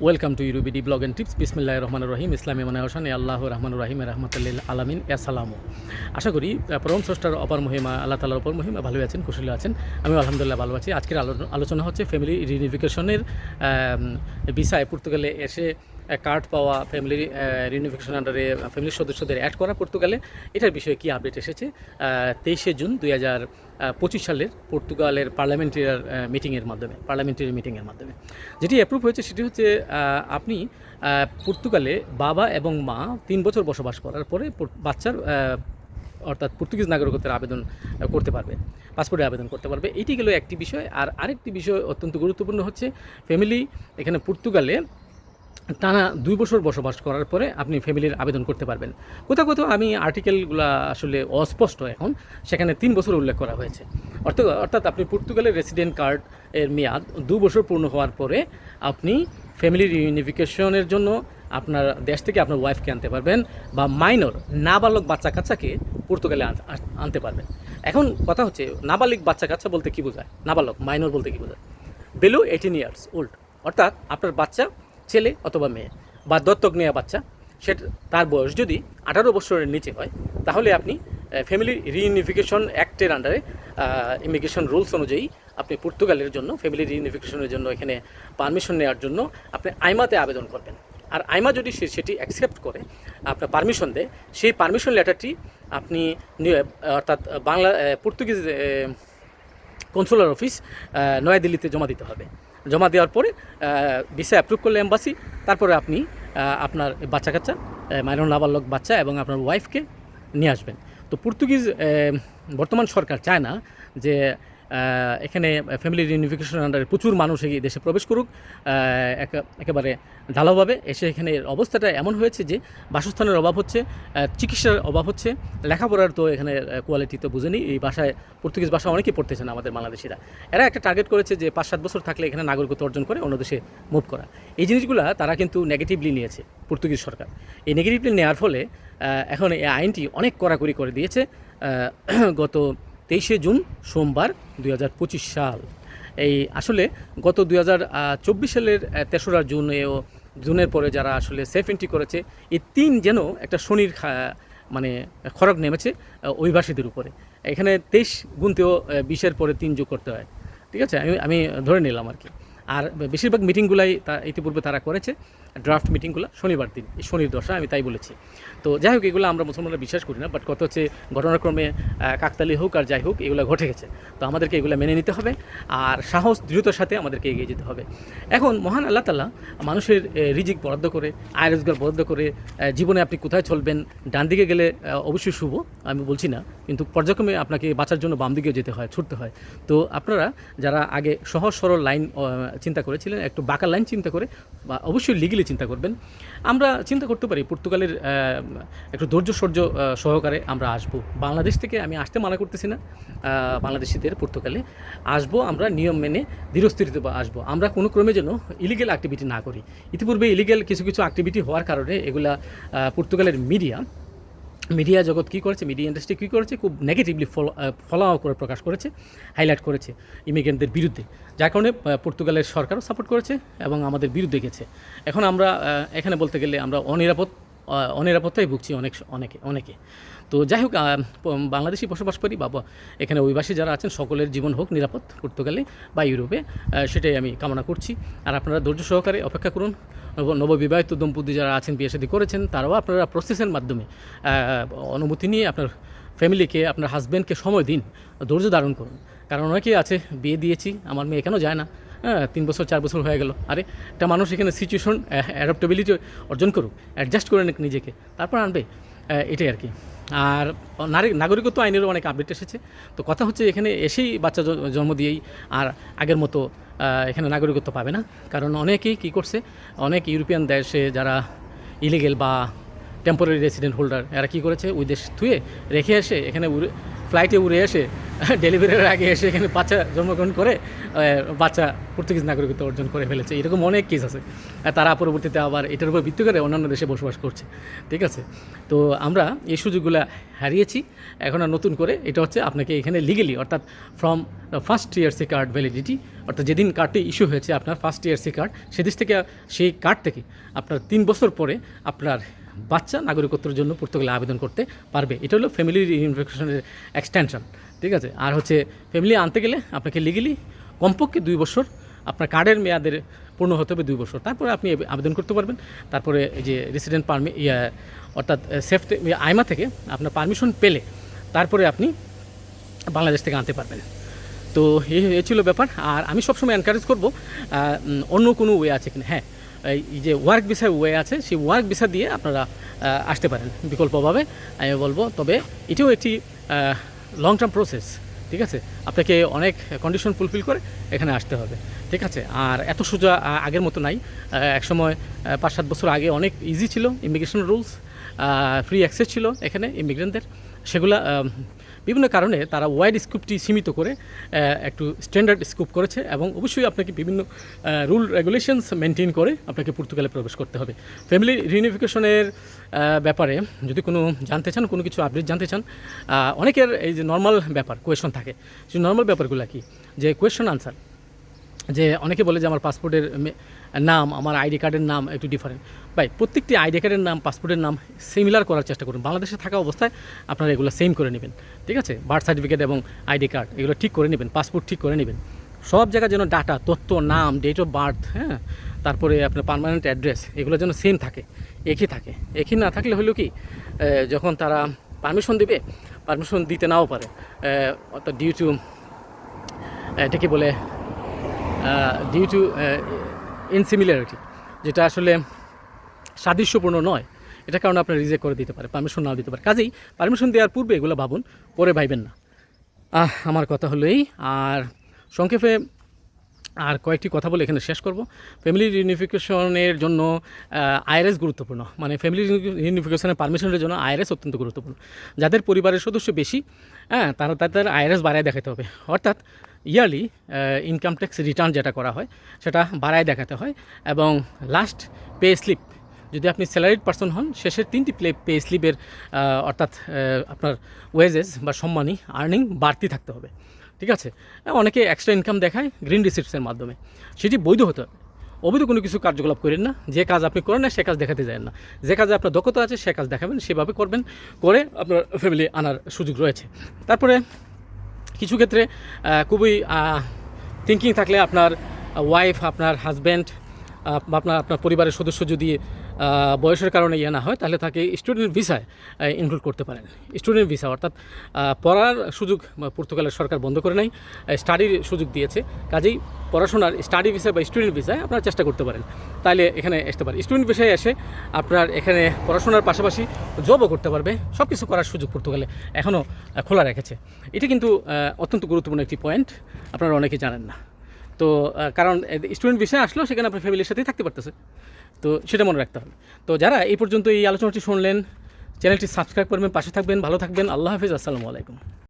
Welcome to ইউরুবিডি blog and tips বিসমিল্লাহ রহমান রহিম ইসলামী মানে হোসেন আল্লাহ রহমান রহিম রহমতুল্লিল আলমিন আসসালামু আশা করি পরম স্রষ্টার অপর মহিমা, আল্লাহ তালার অপর মহিমা ভালো আছেন কুশলে আছেন। আমি আলহামদুলিল্লাহ ভালো আছি। আজকের আলো- আলোচনা হচ্ছে ফ্যামিলি রিউনিফিকেশনের বিষয়ে। পর্তুগালে এসে কার্ড পাওয়া ফ্যামিলি রিউনিফিকেশন আন্ডারে ফ্যামিলির সদস্যদের অ্যাড করা পর্তুগালে। এটার বিষয়ে কী আপডেট এসেছে? তেইশে জুন দুই হাজার পঁচিশ সালের পর্তুগালের পার্লামেন্টারি মিটিংয়ের মাধ্যমে, পার্লামেন্টারি মিটিংয়ের মাধ্যমে। যেটি অ্যাপ্রুভ হয়েছে সেটি হচ্ছে আপনি পর্তুগালে বাবা এবং মা তিন বছর বসবাস করার পরে বাচ্চার অর্থাৎ পর্তুগিজ নাগরিকত্বের আবেদন করতে পারবে পাসপোর্টে আবেদন করতে পারবে। এটি গেল একটি বিষয়। আর আরেকটি বিষয় অত্যন্ত গুরুত্বপূর্ণ হচ্ছে ফ্যামিলি এখানে পর্তুগালে টানা দুই বছর বসবাস করার পরে আপনি ফ্যামিলির আবেদন করতে পারবেন। কোথাও কোথাও আমি আর্টিকেলগুলো আসলে অস্পষ্ট এখন, সেখানে তিন বছর উল্লেখ করা হয়েছে। অর্থাৎ অর্থাৎ আপনি পর্তুগালের রেসিডেন্ট কার্ড এর মেয়াদ দু বছর পূর্ণ হওয়ার পরে আপনি ফ্যামিলির রিউনিফিকেশনের জন্য আপনার দেশ থেকে আপনার ওয়াইফকে আনতে পারবেন বা মাইনর নাবালক বাচ্চা কাচ্চাকে পর্তুগালে আন- আন- আনতে পারবেন। এখন কথা হচ্ছে, নাবালিক বাচ্চা কাচ্চা বলতে কী বোঝায়? নাবালক মাইনর বলতে কী বোঝায়? বেলো এইটিন ইয়ার্স ওল্ড অর্থাৎ আপনার বাচ্চা ছেলে অথবা মেয়ে বা দত্তক নেওয়া বাচ্চা, সেটা তার বয়স যদি আঠারো বছরের নিচে হয়, তাহলে আপনি ফ্যামিলি রিইউনিফিকেশন অ্যাক্টের আন্ডারে ইমিগ্রেশন রুলস অনুযায়ী আপনি পর্তুগালের জন্য ফ্যামিলি রিইউনিফিকেশনের জন্য এখানে পারমিশন নেওয়ার জন্য আপনি আইমাতে আবেদন করবেন। আর আইমা যদি সে- সেটি অ্যাকসেপ্ট করে, আপনার পারমিশন দেয়, সেই পারমিশন লেটারটি আপনি অর্থাৎ বাংলা পর্তুগিজ কনসুলার অফিস নয়াদিল্লিতে জমা দিতে হবে। জমা দেওয়ার পরে ভিসা অ্যাপ্রুভ করলে এম্বাসি তারপরে আপনি আপনার বাচ্চা কাচ্চা মাইনর নাবালক বাচ্চা এবং আপনার ওয়াইফকে নিয়ে আসবেন। তো পর্তুগিজ বর্তমান সরকার চায় না যে এখানে ফ্যামিলি রিউনিফিকেশন আন্ডারে প্রচুর মানুষ এই দেশে প্রবেশ করুক একেবারে ঢালাওভাবে এসে এখানে অবস্থাটা এমন হয়েছে যে বাসস্থানের অভাব হচ্ছে চিকিৎসার অভাব হচ্ছে, লেখাপড়ার তো এখানে কোয়ালিটি তো বুঝেনি এই ভাষায়, পর্তুগিজ ভাষা অনেকেই পড়তেছে না আমাদের বাংলাদেশিরা। এরা একটা টার্গেট করেছে যে পাঁচ সাত বছর থাকলে এখানে নাগরিকত্ব অর্জন করে অন্য দেশে মুভ করা। এই জিনিসগুলো তারা কিন্তু নেগেটিভলি নিয়েছে পর্তুগিজ সরকার। এই নেগেটিভলি নেওয়ার ফলে এখন এই আইনটি অনেক কড়াকড়ি করে দিয়েছে গত তেইশে জুন, সোমবার দুই হাজার পঁচিশ সাল। এই আসলে গত দুই সালের তেসরা জুন এও জুনের পরে যারা আসলে সেফ এন্ট্রি করেছে, এই তিন যেন একটা শনির মানে খড়গ নেমেছে অভিবাসীদের উপরে। এখানে তেইশ গুনতেও বিশের পরে তিন যোগ করতে হয়। ঠিক আছে? আমি আমি ধরে নিলাম আর কি। আর বেশিরভাগ মিটিংগুলাই তা, ইতিপূর্বে তারা করেছে। ড্রাফট মিটিংগুলো শনিবার দিন, এই শনির দশা, আমি তাই বলেছি। তো যাই হোক, এগুলো আমরা মুসলমানরা বিশ্বাস করি না বাট কত হচ্ছে ঘটনাক্রমে কাকতালি হোক আর যাই হোক, এগুলো ঘটে গেছে। তো আমাদেরকে এগুলো মেনে নিতে হবে, আর সাহস, দৃঢ়তার সাথে আমাদেরকে এগিয়ে যেতে হবে। এখন মহান আল্লাহ তালা মানুষের রিজিক বরাদ্দ করে, আয় রোজগার বরাদ্দ করে জীবনে আপনি কোথায় চলবেন, ডান দিকে গেলে অবশ্যই শুভ, আমি বলছি না, কিন্তু পর্যায়ক্রমে আপনাকে বাঁচার জন্য বাম দিকে যেতে হয়, ছুটতে হয়। তো আপনারা যারা আগে সহজ সরল লাইন চিন্তা করেছিলেন, একটু বাঁকা লাইন চিন্তা করে, বা অবশ্যই লিগেলি চিন্তা করবেন। আমরা চিন্তা করতে পারি পর্তুগালের একটু ধৈর্য সহ্য সহকারে আমরা আসব। বাংলাদেশ থেকে আমি আসতে মানা করতেছি না বাংলাদেশিদের পর্তুগালে। আসব আমরা, নিয়ম মেনে ধীরস্থিরিতে আসব। আমরা কোনো ক্রমে যেন ইলিগেল অ্যাক্টিভিটি না করি। ইতিপূর্বে ইলিগেল কিছু কিছু অ্যাক্টিভিটি হওয়ার কারণে এগুলা পর্তুগালের মিডিয়া মিডিয়া জগৎ কী করেছে, মিডিয়া ইন্ডাস্ট্রি কী করেছে, খুব নেগেটিভলি ফলো ফলো করে প্রকাশ করেছে হাইলাইট করেছে ইমিগ্রেন্টদের বিরুদ্ধে। যার কারণে পর্তুগালের সরকারও সাপোর্ট করেছে এবং আমাদের বিরুদ্ধে গেছে। এখন আমরা এখানে বলতে গেলে আমরা অনিরাপদ অনিরাপত্তায় ভুগছি অনেক অনেকে অনেকে। তো যাই হোক বাংলাদেশি বসবাস করি বা এখানে অভিবাসী যারা আছেন, সকলের জীবন হোক নিরাপদ পর্তুগালে বা ইউরোপে সেটাই আমি কামনা করছি। আর আপনারা ধৈর্য সহকারে অপেক্ষা করুন নববিবাহিত দম্পতি যারা আছেন, বিয়ে করেছেন, তারাও আপনারা প্রসেসের মাধ্যমে অনুমতি নিয়ে আপনার ফ্যামিলিকে আপনার হাজব্যান্ডকে সময় দিন, ধৈর্য ধারণ করুন। কারণ অনেকেই আছে, বিয়ে দিয়েছি, আমার মেয়ে এখানেও যায় না? তিন বছর, চার বছর হয়ে গেল। আরে, একটা মানুষ এখানে সিচুয়েশন অ্যাডাপ্টেবিলিটি অর্জন করুক অ্যাডজাস্ট করে নিক নিজেকে, তারপর আনবে এটাই আর কি। আর নারী, নাগরিকত্ব আইনেরও অনেক আপডেট এসেছে। তো কথা হচ্ছে এখানে এসেই বাচ্চা জন্ম দিয়েই, আর আগের মতো এখানে নাগরিকত্ব পাবে না। কারণ অনেকেই কী করছে, অনেক ইউরোপিয়ান দেশে যারা ইলিগেল বা টেম্পোরারি রেসিডেন্ট হোল্ডার এরা কী করেছে, ওই দেশ থুয়ে রেখে এসে এখানে ফ্লাইটে উড়ে এসে, ডেলিভারির আগে এসে এখানে বাচ্চা জন্মগ্রহণ করে বাচ্চা পর্তুগিজ নাগরিকত্ব অর্জন করে ফেলেছে। এরকম অনেক কেস আছে। তারা পরবর্তীতে আবার এটার উপর ভিত্তি করে অন্যান্য দেশে বসবাস করছে। ঠিক আছে? তো আমরা এই সুযোগগুলো হারিয়েছি। এখন আর নতুন করে এটা হচ্ছে আপনাকে এখানে লিগেলি অর্থাৎ ফ্রম ফার্স্ট ইয়ারসি কার্ড ভ্যালিডিটি অর্থাৎ যেদিন কার্ডটি ইস্যু হয়েছে আপনার ফার্স্ট ইয়ারসি কার্ড সেদিন থেকে সেই কার্ড থেকে আপনার তিন বছর পরে আপনার বাচ্চা নাগরিকত্বের জন্য পর্তুগালে আবেদন করতে পারবে। এটা হলো ফ্যামিলি রিউনিফিকেশনের এক্সটেনশন ঠিক আছে? আর হচ্ছে ফ্যামিলি আনতে গেলে আপনাকে লিগেলি কমপক্ষে দুই বছর আপনার কার্ডের মেয়াদের পূর্ণ হতে হবে দুই বছর। তারপরে আপনি আবেদন করতে পারবেন। তারপরে যে রেসিডেন্ট পারমি অর্থাৎ সেফটি আইমা থেকে আপনার পারমিশন পেলে তারপরে আপনি বাংলাদেশ থেকে আনতে পারবেন। তো এই ছিল ব্যাপার। আর আমি সবসময় এনকারেজ করব অন্য কোনো ওয়ে আছে কিনা। হ্যাঁ এই যে ওয়ার্ক ভিসা ওয়ে আছে, সেই ওয়ার্ক ভিসা দিয়ে আপনারা আসতে পারেন বিকল্পভাবে, আমি বলব। তবে এটিও একটি লং টার্ম প্রসেস ঠিক আছে? আপনাকে অনেক কন্ডিশন ফুলফিল করে এখানে আসতে হবে, ঠিক আছে? আর এত সোজা আগের মতো নাই। একসময় পাঁচ সাত বছর আগে অনেক ইজি ছিল ইমিগ্রেশন রুলস ফ্রি অ্যাক্সেস ছিল এখানে ইমিগ্রেন্টদের সেগুলা বিভিন্ন কারণে তারা ওয়াইড স্কুপটি সীমিত করে একটু স্ট্যান্ডার্ড স্কুপ করেছে এবং অবশ্যই আপনাকে বিভিন্ন রুল রেগুলেশনস মেনটেন করে আপনাকে পর্তুগালে প্রবেশ করতে হবে। ফ্যামিলি রিউনিফিকেশনের ব্যাপারে যদি কোনো জানতে চান, কোনো কিছু আপডেট জানতে চান অনেকের এই যে নর্মাল ব্যাপার কোয়েশন থাকে। সেই নর্মাল ব্যাপারগুলো কি? যে কোয়েশন আনসার যে অনেকে বলে যে আমার পাসপোর্টের নাম, আমার আইডি কার্ডের নাম একটু ডিফারেন্ট ভাই, প্রত্যেকটি আইডি কার্ডের নাম, পাসপোর্টের নাম সিমিলার করার চেষ্টা করুন। বাংলাদেশে থাকা অবস্থায় আপনারা এগুলো সেম করে নেবেন, ঠিক আছে? বার্থ সার্টিফিকেট এবং আইডি কার্ড, এগুলো ঠিক করে নেবেন, পাসপোর্ট ঠিক করে নেবেন। সব জায়গায় যেন ডাটা তথ্য, নাম ডেট অফ বার্থ হ্যাঁ? তারপরে আপনার পার্মানেন্ট অ্যাড্রেস এগুলো যেন সেম থাকে, একই থাকে। একই না থাকলে হলো কি যখন তারা পারমিশন দিবে পারমিশন দিতে নাও পারে। অর্থাৎ ডিউ টু এটা কি বলে ডিউ টু ইনসিমিলারিটি যেটা আসলে সাদৃশ্যপূর্ণ নয়। এটা কারণে আপনার রিজেক্ট করে দিতে পারে পারমিশন নাও দিতে পারে। কাজেই পারমিশন দেওয়ার পূর্বে এগুলো ভাবুন পরে ভাইবেন না। আহ, আমার কথা হলো এই। আর সংক্ষেপে আর কয়েকটি কথা বলে এখানে শেষ করব। ফ্যামিলি রিউনিফিকেশনের জন্য আইআরএস গুরুত্বপূর্ণ। মানে ফ্যামিলি রিউনিফিকেশনের পারমিশনের জন্য আইআরএস অত্যন্ত গুরুত্বপূর্ণ। যাদের পরিবারের সদস্য বেশি হ্যাঁ তারা তাদের আইআরএস বাড়ায় দেখাতে হবে। অর্থাৎ ইয়ারলি ইনকাম ট্যাক্স রিটার্ন যেটা করা হয় সেটা বাড়ায় দেখাতে হয়। এবং লাস্ট পে স্লিপ যদি আপনি স্যালারিড পার্সন হন, শেষের তিনটি প্লে পে স্লিপের অর্থাৎ আপনার ওয়েজেস বা সম্মানী আর্নিং বাড়তি থাকতে হবে। ঠিক আছে? অনেকে এক্সট্রা ইনকাম দেখায় গ্রিন রিসিপ্টসের মাধ্যমে। সেটি বৈধ হতে হবে। অবৈধ কোনো কিছু কার্যকলাপ করেন না। যে কাজ আপনি করেন না, সে কাজ দেখাতে যায় না। যে কাজে আপনার দক্ষতা আছে, সে কাজ দেখাবেন, সেভাবে করবেন, করে আপনার ফ্যামিলি আনার সুযোগ রয়েছে। তারপরে কিছু ক্ষেত্রে খুবই থিঙ্কিং থাকলে আপনার ওয়াইফ আপনার হাজব্যান্ড আপনার আপনার পরিবারের সদস্য যদি বয়সের কারণে ইয়ে না হয়, তাহলে তাকে স্টুডেন্ট ভিসায় ইনক্লুড করতে পারেন। স্টুডেন্ট ভিসা অর্থাৎ পড়ার সুযোগ পর্তুগালের সরকার বন্ধ করে নাই স্টাডির সুযোগ দিয়েছে। কাজেই পড়াশোনার স্টাডি ভিসা বা স্টুডেন্ট ভিসায় আপনারা চেষ্টা করতে পারেন। তাহলে এখানে আসতে পারে। স্টুডেন্ট ভিসায় এসে আপনার এখানে পড়াশোনার পাশাপাশি জবও করতে পারবে। সব কিছু করার সুযোগ পর্তুগালে এখনও খোলা রেখেছে। এটা কিন্তু অত্যন্ত গুরুত্বপূর্ণ একটি পয়েন্ট আপনারা অনেকে জানেন না। তো কারণ স্টুডেন্ট বিষয় আসলেও সেখানে আপনার ফ্যামিলির সাথেই থাকতে পারতেছে। তো সেটা মনে রাখতে হবে। তো যারা এই পর্যন্ত এই আলোচনাটি শুনলেন, চ্যানেলটি সাবস্ক্রাইব করবেন, পাশে থাকবেন, ভালো থাকবেন। আল্লাহ হাফিজ, আসসালামু আলাইকুম।